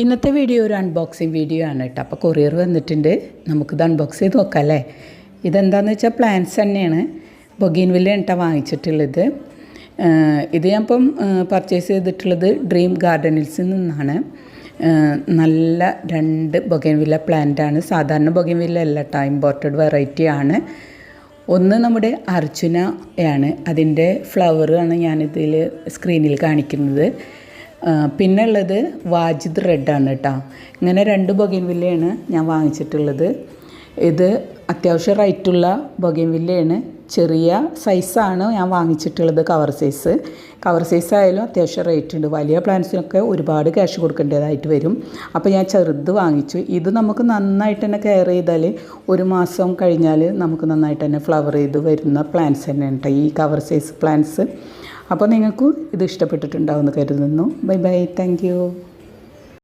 ഇന്നത്തെ വീഡിയോ ഒരു unboxing video ആണ് കേട്ടോ. അപ്പോൾ കൊറിയർ വന്നിട്ടുണ്ട്. നമുക്കിത് അൺബോക്സ് ചെയ്ത് നോക്കാം അല്ലേ? ഇതെന്താണെന്ന് വെച്ചാൽ പ്ലാന്റ്സ് തന്നെയാണ്. ബൊഗീൻ വില്ല കേട്ടോ വാങ്ങിച്ചിട്ടുള്ളത്. ഇത് ഞാൻ ഇപ്പം പർച്ചേസ് ചെയ്തിട്ടുള്ളത് ഡ്രീം ഗാർഡനിൽസിൽ നിന്നാണ്. നല്ല രണ്ട് ബൊഗീൻ വില്ല പ്ലാന്റ് ആണ്. സാധാരണ ബൊഗീൻ വില്ല അല്ല കേട്ടോ ഇമ്പോർട്ടഡ് വെറൈറ്റി ആണ്. ഒന്ന് നമ്മുടെ അർജുനയാണ് അതിന്റെ ഫ്ലവറാണ് ഞാനിതിൽ സ്ക്രീനിൽ കാണിക്കുന്നത്. പിന്നെ ഉള്ളത് വാജിദ് റെഡാണ് കേട്ടോ ഇങ്ങനെ രണ്ട് ബൊഗൈൻവില്ലയാണ് ഞാൻ വാങ്ങിച്ചിട്ടുള്ളത്. ഇത് അത്യാവശ്യം റൈറ്റുള്ള ബൊഗൈൻവില്ലയാണ്. ചെറിയ സൈസാണ് ഞാൻ വാങ്ങിച്ചിട്ടുള്ളത് കവർ സൈസ്. കവർ സൈസ് ആയാലും അത്യാവശ്യം റേറ്റ് ഉണ്ട് വലിയ പ്ലാന്റ്സിനൊക്കെ ഒരുപാട് ക്യാഷ് കൊടുക്കേണ്ടതായിട്ട് വരും. അപ്പോൾ ഞാൻ ചെറുത് വാങ്ങിച്ചു. ഇത് നമുക്ക് നന്നായിട്ട് തന്നെ കെയർ ചെയ്താൽ ഒരു മാസം കഴിഞ്ഞാൽ നമുക്ക് നന്നായിട്ട് തന്നെ ഫ്ലവർ ചെയ്ത് വരുന്ന പ്ലാന്റ്സ് തന്നെ ഉണ്ട് ഈ കവർ സൈസ് പ്ലാന്റ്സ്. അപ്പോൾ നിങ്ങൾക്കും ഇത് ഇഷ്ടപ്പെട്ടിട്ടുണ്ടാവുമെന്ന് കരുതുന്നു. Bye bye. താങ്ക്